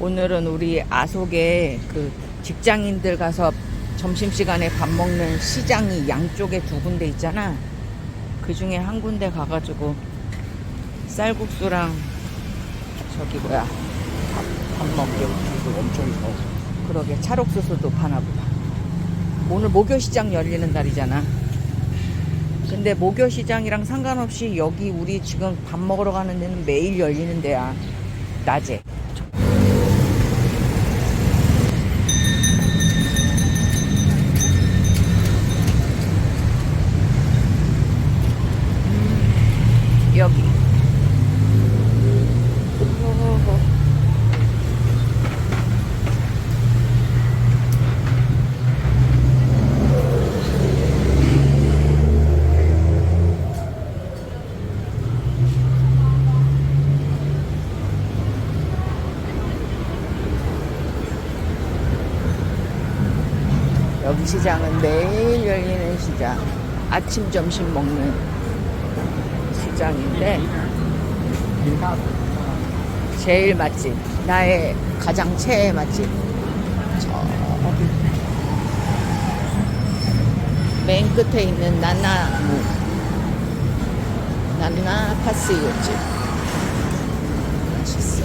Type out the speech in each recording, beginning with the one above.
오늘은 우리 아속에 그 직장인들 가서 점심시간에 밥 먹는 시장이 양쪽에 두 군데 있잖아. 그 중에 한 군데 가가지고 쌀국수랑 저기 뭐야 밥, 밥 먹게. 엄청 더. 그러게 찰옥수수도 파나 보다. 오늘 목요시장 열리는 날이잖아. 근데 목요시장이랑 상관없이 여기 우리 지금 밥 먹으러 가는 데는 매일 열리는 데야. 낮에. 시장은 매일 열리는 시장. 아침, 점심 먹는 시장인데, 제일 맛집. 나의 가장 최애 맛집. 저기. 맨 끝에 있는 나나무. 나나 파스요집. 맛있어.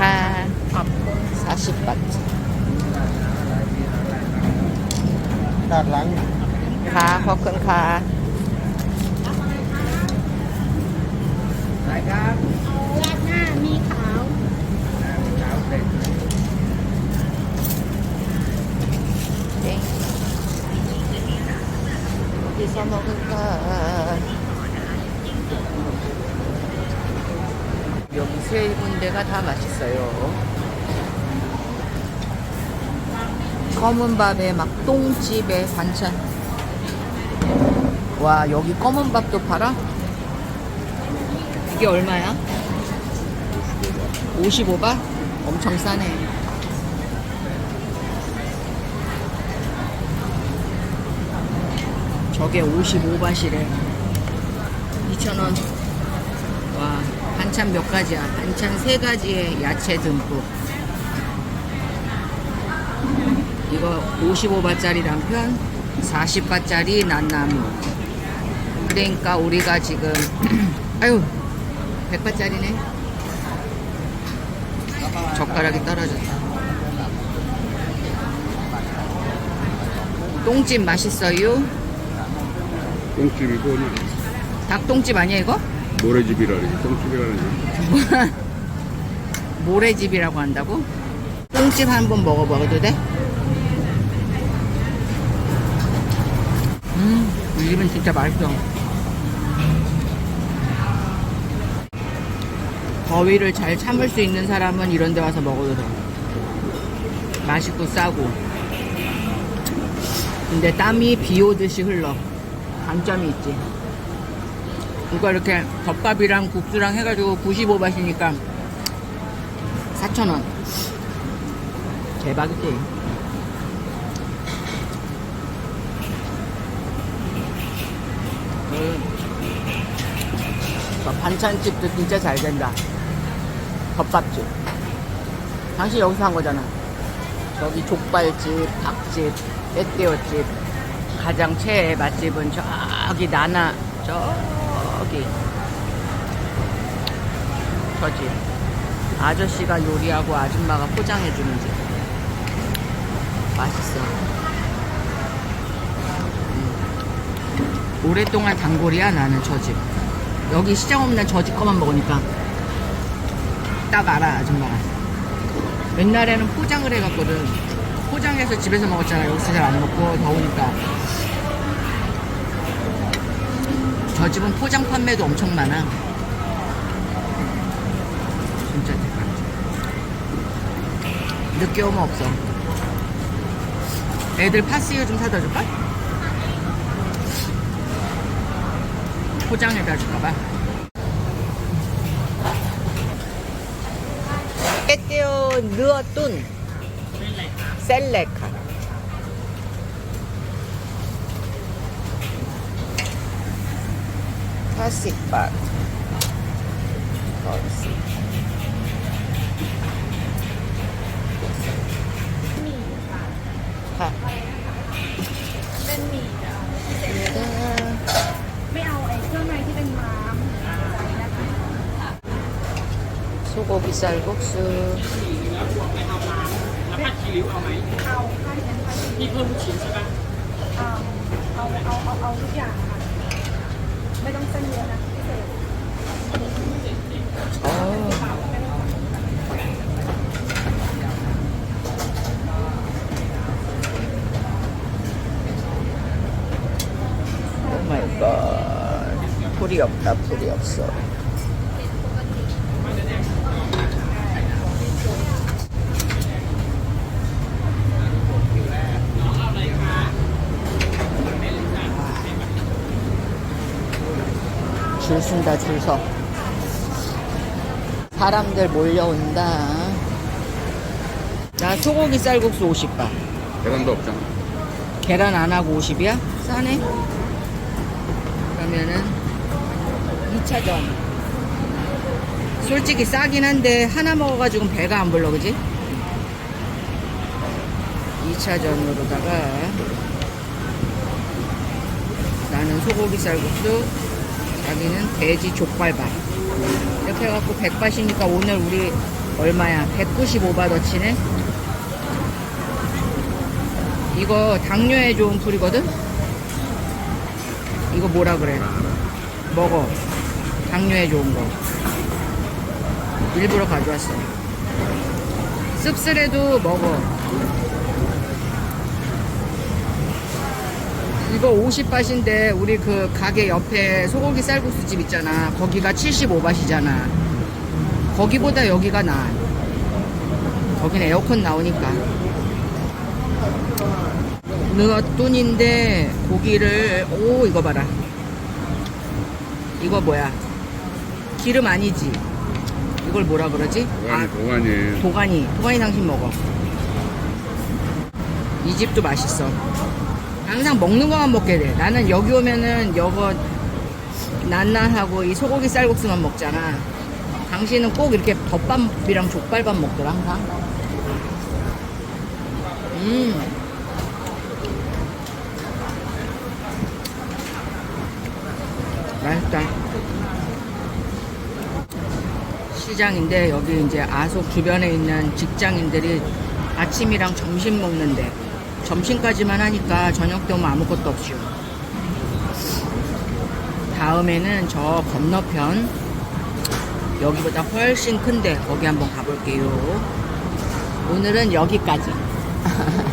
ค่ะขอบคุณสาสิบบาทดานหลังค่ะขอบคุณค่ะไหนครับเอารหน้ามีขาวขาวเด็ดเด็กดีสมองกัน 여기 세 군데가 다 맛있어요. 검은 밥에 막 똥집에 반찬. 와, 여기 검은 밥도 팔아? 이게 얼마야? 55바? 엄청 싸네. 저게 55바시래. 2,000원. 와, 반찬 몇 가지야? 반찬 세 가지에 야채 듬뿍. 이거 55바짜리 남편, 40바짜리 난나무. 그러니까 우리가 지금, 아유, 100바짜리네. 젓가락이 떨어졌다. 똥집 맛있어요? 똥집이고 닭똥집 아니야 이거? 모래집이라 그러지 똥집이라는 모래집이라고 한다고? 똥집 한번 먹어봐도 돼? 음, 이 집은 진짜 맛있어. 더위를 잘 참을 수 있는 사람은 이런 데 와서 먹어도 돼. 맛있고 싸고. 근데 땀이 비 오듯이 흘러. 단점이 있지. 이거 이렇게 덮밥이랑 국수랑 해가지고 95바시니까 4,000원. 대박이지. 음. 저 반찬집도 진짜 잘 된다. 덮밥집. 당신 여기서 한 거잖아. 저기 족발집, 닭집, 때띠어집. 가장 최애 맛집은 저기 나나, 저 기. 저 집. 아저씨가 요리하고 아줌마가 포장해주는 집. 맛있어. 음. 오랫동안 단골이야, 나는 저 집. 여기 시장 없는 저 집 거만 먹으니까. 딱 알아, 아줌마가. 옛날에는 포장을 해갔거든. 포장해서 집에서 먹었잖아. 여기서 잘 안 먹고, 더우니까. 저 집은 포장 판매도 엄청 많아. 진짜 대박이지. 늦게 오면 없어. 애들 파스유 좀 사다 줄까? 포장해다 줄까봐. 깨띠오 느어뚠 셀레카. ห้าสิบบาทขอสิค่ะเป็นหมี่จ้ะไม่เอาไอ้เคมี่เป็นม้ามซุอปิซาลก็คือแล้วคีริ้วอาไม้ที่เพิ่มลูกชิ้นใช่ไหมเอาเอาเอาเอาทุกอย่าง 불이 없다, 불이 없어. 줄 쓴다, 줄 서. 사람들 몰려온다. 나 소고기 쌀국수 50바. 계란도 없잖아. 계란 안 하고 50이야? 싸네. 그러면은 2차전. 솔직히 싸긴 한데 하나 먹어가지고 배가 안 불러, 그지? 2차전으로다가 나는 소고기 쌀국수, 자기는 돼지 족발밥. 이렇게 해갖고 100바시니까 오늘 우리 얼마야? 195바더치네? 이거 당뇨에 좋은 풀이거든? 이거 뭐라 그래? 먹어. 당뇨에 좋은 거. 일부러 가져왔어. 씁쓸해도 먹어. 이거 50밭인데 우리 그 가게 옆에 소고기 쌀국수 집 있잖아. 거기가 75밭이잖아. 거기보다 여기가 나아. 거기는 에어컨 나오니까. 느어뚠인데 고기를 오 이거 봐라 이거 뭐야 기름 아니지? 이걸 뭐라 그러지? 도가니, 도가니. 도가니. 도가니 당신 먹어. 이 집도 맛있어. 항상 먹는 거만 먹게 돼. 나는 여기 오면은 여거 난난하고 이 소고기 쌀국수만 먹잖아. 당신은 꼭 이렇게 덮밥이랑 족발밥 먹더라 항상. 음. 맛있다. 시장인데 여기 이제 아속 주변에 있는 직장인들이 아침이랑 점심 먹는데 점심까지만 하니까 저녁 때 오면 아무것도 없죠. 다음에는 저 건너편 여기보다 훨씬 큰데 거기 한번 가볼게요. 오늘은 여기까지.